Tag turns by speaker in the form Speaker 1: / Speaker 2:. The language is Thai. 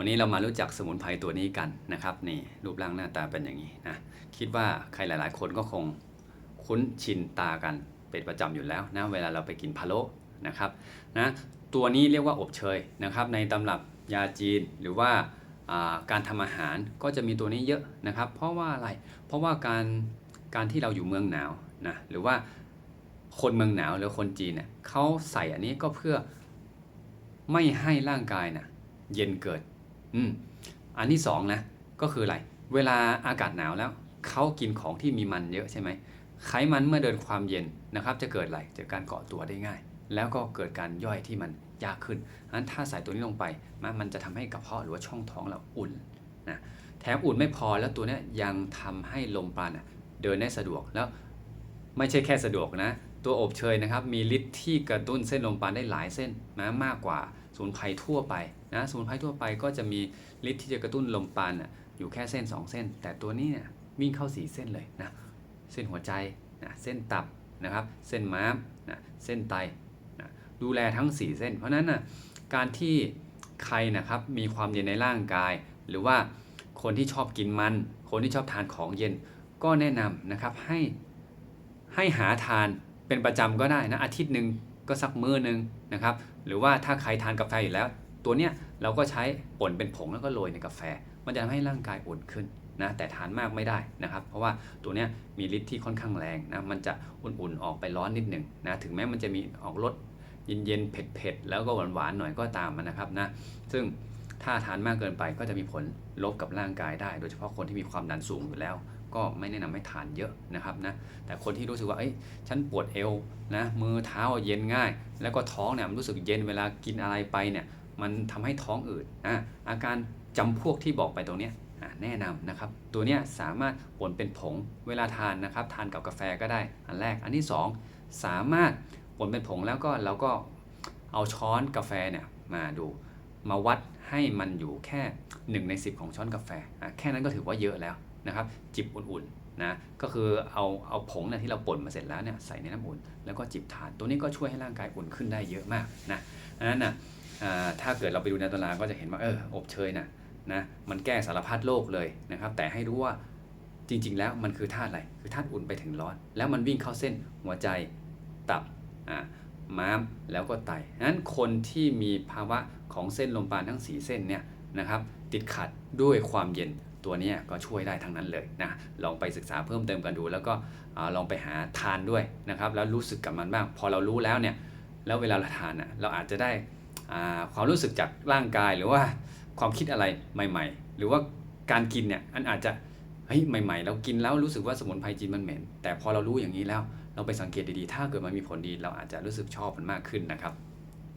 Speaker 1: วันนี้เรามารู้จักสมุนไพรตัวนี้กันนะครับนี่รูปร่างหน้าตาเป็นอย่างนี้นะคิดว่าใครหลาย ๆ คนก็คงคุ้นชินตากันเป็นประจำอยู่แล้วนะเวลาเราไปกินพะโล้นะครับนะตัวนี้เรียกว่าอบเชยนะครับ ในตำรับยาจีนหรือว่าการทำอาหารก็จะมีตัวนี้เยอะนะครับ เพราะว่าอะไรเพราะว่าการการที่เราอยู่เมืองหนาวนะหรือว่าคนเมืองหนาวหรือคนจีนเนี่ยเขาใส่อันนี้ก็เพื่อไม่ให้ร่างกายน่ะเย็นเกิด อืมอันที่สองนะก็คืออะไร เวลาอากาศหนาวแล้วเขากินของที่มีมันเยอะใช่ไหมไขมันเมื่อเดินความเย็นนะครับ จะเกิดอะไรเกิดการเกาะตัวได้ง่าย แล้วก็เกิดการย่อยที่มันยากขึ้นงั้นถ้าใส่ตัวนี้ลงไปมันจะทำให้กระเพาะหรือว่าช่องท้องเราอุ่นนะแถมอุ่นไม่พอแล้วตัวนี้ยังทำให้ลมปราณเดินได้สะดวกแล้วไม่ใช่แค่สะดวกนะ ตัวอบเชยนะครับมีฤทธิ์ที่กระตุ้นเส้นลมปราณได้หลายเส้นนะมากกว่าสมุนไพรทั่วไปนะสมุนไพรทั่วไปก็จะมีฤทธิ์ที่จะกระตุ้นลมปราณน่ะอยู่แค่เส้น 2 เส้น แต่ตัวนี้เนี่ยวิ่งเข้า 4 เส้นเลยนะเส้นหัวใจนะเส้นตับนะครับเส้นม้ามนะเส้นไตนะดูแลทั้ง 4 เส้น เพราะนั้นนะการที่ใครนะครับมีความเย็นในร่างกาย หรือว่าคนที่ชอบกินมัน คนที่ชอบทานของเย็นก็แนะนำนะครับให้ให้หาทาน เป็นประจำก็ได้นะอาทิตย์หนึ่งก็สักมื้อหนึ่งนะครับ หรือว่าถ้าใครทานกาแฟอยู่แล้ว ตัวเนี้ยเราก็ใช้ป่นเป็นผงแล้วก็โรยในกาแฟ มันจะทำให้ร่างกายอุ่นขึ้นนะแต่ทานมากไม่ได้นะครับ เพราะว่าตัวเนี้ยมีฤทธิ์ที่ค่อนข้างแรงนะมันจะอุ่นๆออกไปร้อนนิดหนึ่งนะถึงแม้มันจะมีออกรสเย็นๆเผ็ดๆแล้วก็หวานๆหน่อยก็ตามนะครับนะซึ่งถ้าทานมากเกินไปก็จะมีผลลบกับร่างกายได้ โดยเฉพาะคนที่มีความดันสูงอยู่แล้ว ก็ไม่แนะนำให้ทานเยอะนะครับนะแต่คนที่รู้สึกว่าเอ้ยฉันปวดเอวนะมือเท้าเย็นง่าย แล้วก็ท้องเนี่ยมันรู้สึกเย็นเวลากินอะไรไปเนี่ยมันทำให้ท้องอืดอะอาการจำพวกที่บอกไปตรงเนี้ยอะแนะนำนะครับ ตัวเนี้ยสามารถป่นเป็นผงเวลาทานนะครับ ทานกับกาแฟก็ได้ อันแรก อันที่สองสามารถป่นเป็นผงแล้วก็เราก็เอาช้อนกาแฟเนี่ยมาดู มาวัดให้มันอยู่แค่ 1 ใน 10 ของช้อนกาแฟอะแค่นั้นก็ถือว่าเยอะแล้ว นะครับจิบอุ่นๆนะก็คือเอาเอาผงเนี่ยที่เราป่นมาเสร็จแล้วเนี่ยใส่ในน้ำอุ่นแล้วก็จิบทานตัวนี้ก็ช่วยให้ร่างกายอุ่นขึ้นได้เยอะมากนะอันนั้นนะอ่าถ้าเกิดเราไปดูในตำราก็จะเห็นว่าเอออบเชยนะนะมันแก้สารพัดโรคเลยนะครับ แต่ให้รู้ว่าจริงๆแล้วมันคือธาตุอะไร คือธาตุอุ่นไปถึงร้อน แล้วมันวิ่งเข้าเส้นหัวใจตับอ่าม้ามแล้วก็ไตนั้นคนที่มีภาวะของเส้นลมปราณทั้ง 4 เส้นเนี่ยนะครับติดขัดด้วยความเย็น ตัวนี้ก็ช่วยได้ทั้งนั้นเลยนะลองไปศึกษาเพิ่มเติมกันดู แล้วก็ลองไปหาทานด้วยนะครับแล้วรู้สึกกับมันบ้าง พอเรารู้แล้วเนี่ยแล้วเวลาเราทานอะเราอาจจะได้ความรู้สึกจากร่างกายหรือว่าความคิดอะไรใหม่ ๆ หรือว่าการกินเนี่ยอันอาจจะเฮ้ยใหม่ ๆ เรากินแล้วรู้สึกว่าสมุนไพรจีนมันเหม็น แต่พอเรารู้อย่างนี้แล้วเราไปสังเกตดีๆ ถ้าเกิดมันมีผลดี เราอาจจะรู้สึกชอบมันมากขึ้นนะครับ